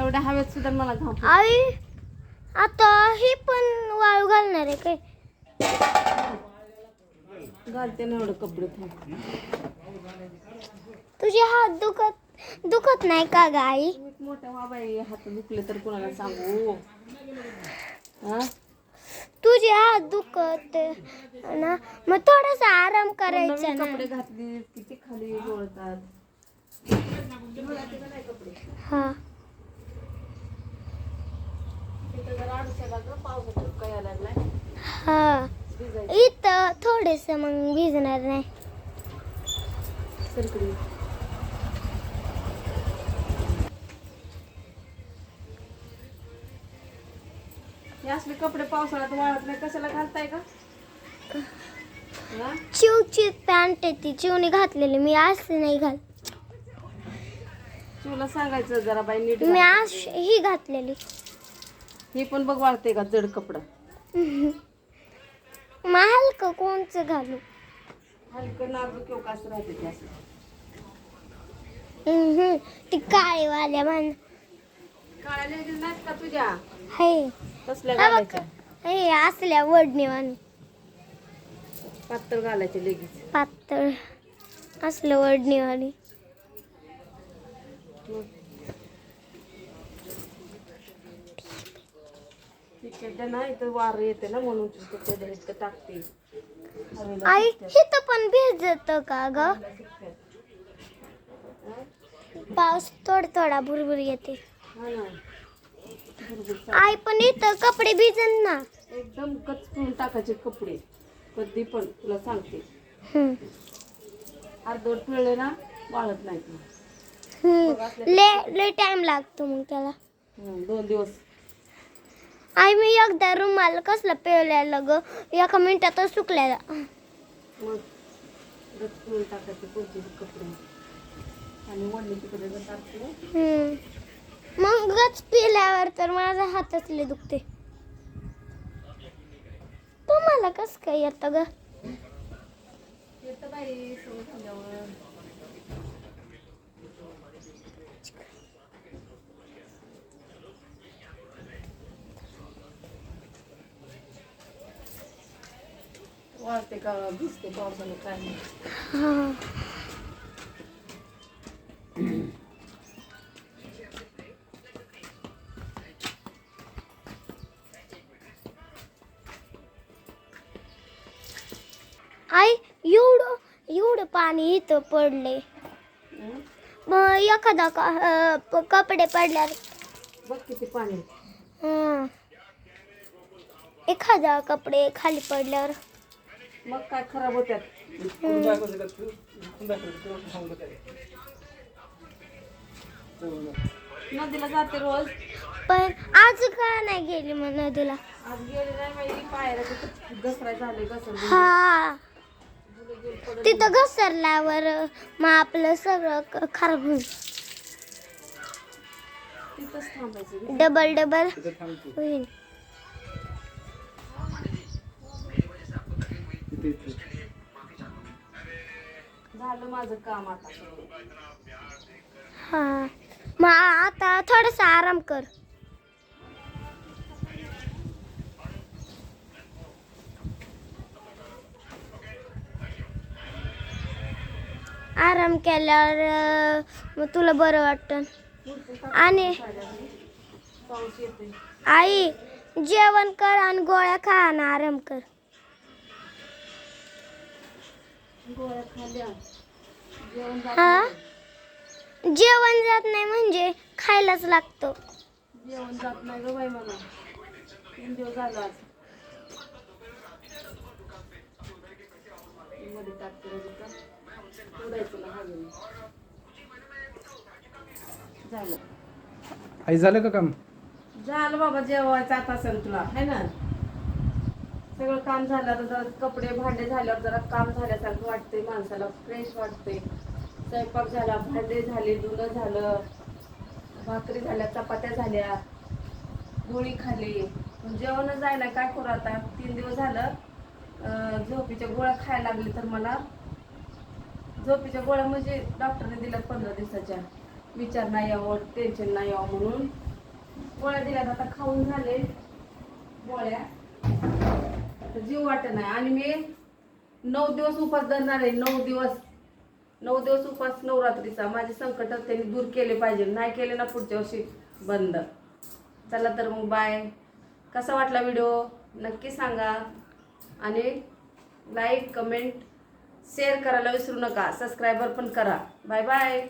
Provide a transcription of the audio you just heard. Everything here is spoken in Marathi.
एवढ्या हवेत सुद्धा मला घाम फुटतो. आई आता ही पण वाळू घालणार आहे काय? घालते ना एवढं कपडे थांब. तुझे हात दुखत दुखत नाही का ग आई? मी मोठ्या बाबाई हात दुखले तर कोणाला सांगू? हा? तुझे हात दुखत ना मग थोडासा आराम करायचा नवीन ना. कपडे घातली किती खाली लोळतात हा. हा इथं थोडेस मग भिजणार नाही. असले कपडे पावसाळ्यात वाळत नाही कशाला घालताय का? चिवची पॅन्ट आहे ती चिवने घातलेली मी असं नाही घाल. तुला सांगायचं जरा बाई नीट मी. आज ही घातलेली. हे पण बघ वाळते का जड कपडा. हलकं कोणचं घालू? हलकं नाजूक किंवा कसं राहते ते असं. हम्म, ती काळीवाल्या मान काळ्या लेडीज नाहीत का तुझ्या? हे. तसल्या हा बघ. घालायच्या. हे असल्या वडणीवानी पातळ घालायचे लगेच पातळ. असलं वडणीवाणी तिकडे ना इथं वार येते ना म्हणून तिकडे इतकं टाकते. आई. हिथं पण भिजत का ग. पाऊस थोडा थोडा भुरभुर येते. आई पण इथं कपडे भिजन ना. एकदम कचकून टाकायचे कपडे. कधी पण तुला सांगते. अर्धवट पिळले ना वाळत नाहीत. मग. हम्म. ले ले टाइम लागतो मग त्याला. दोन दिवस. आई मी एकदा रुमाल कसला पिळलेलं ग? एका मिनिटातच सुकलेला. मग गचकून टाकायचे कोणते कपडे. आणि वडणी तिकडे जर टाकते हम्म. मग गच पिल्यावर तर माझा हातच लय दुखते तुम्हाला कस काय येतं ग? येतं बाई झाल्यावर. वाळते का भिजते पावसाने काय नाही. आई एवढं एवढं पाणी इथं पडले? मग एखादा कपडे पडल्यावर बघ किती पाणी हं. एखादा कपडे खाली पडल्यावर मग काय खराब होत्यात? नदीला जाते रोज. पण आज का नाही गेली मग नदीला? आज गेले नाही पायऱ्या तिथं घसराय झाले घसर हा. तिथं घसरल्यावर मग आपलं सगळं क- खराब होईल. तिथंच थांबायचं. डबल डबल होईल. झालं माझं काम आता. हा. मग आता थोडासा आराम कर. आराम केल्यावर मग तुला बरं वाटतं आणि आई जेवण कर आणि गोळ्या खा आणि आराम कर. हा. जेवण जात नाही म्हणजे खायलाच लागतो. जेवण जात नाही ग बाई मला. तीन दिवस झालं आज. मध्ये टाकते रजिता. उडायचं ना हवेने. झालं. आई झालं का काम? झालं बाबा जेवायचं आता असेल तुला. है ना? सगळं काम झालं तर जरा कपडे भांडे झाल्यावर जरा काम झाल्यासारखं वाटते माणसाला फ्रेश वाटते स्वयंपाक झाला भांडे झाले धुणं झालं भाकरी झाल्या चपात्या झाल्या गोळी खाली जेवणच जेवण जायला काय करू आता? तीन दिवस झालं झोपीच्या गोळ्या खायला लागली तर मला. झोपीच्या गोळ्या म्हणजे डॉक्टरने दिल्या पंधरा दिवसाच्या. विचार नाही यावं टेन्शन नाही यावं म्हणून. गोळ्या दिल्यात आता खाऊन झाले गोळ्या. जीव वाटत नाही. आणि मी नऊ दिवस उपास धरणार आहे नऊ दिवस. नऊ दिवस उपास नवरात्रीचा. माझे संकट त्यांनी दूर केले पाहिजे. नाही केले ना पुढच्या वर्षी बंद. चला तर मग बाय कसा वाटला व्हिडिओ नक्की सांगा. आणि लाईक कमेंट शेअर करायला विसरू नका. सबस्क्रायबर पण करा. Bye bye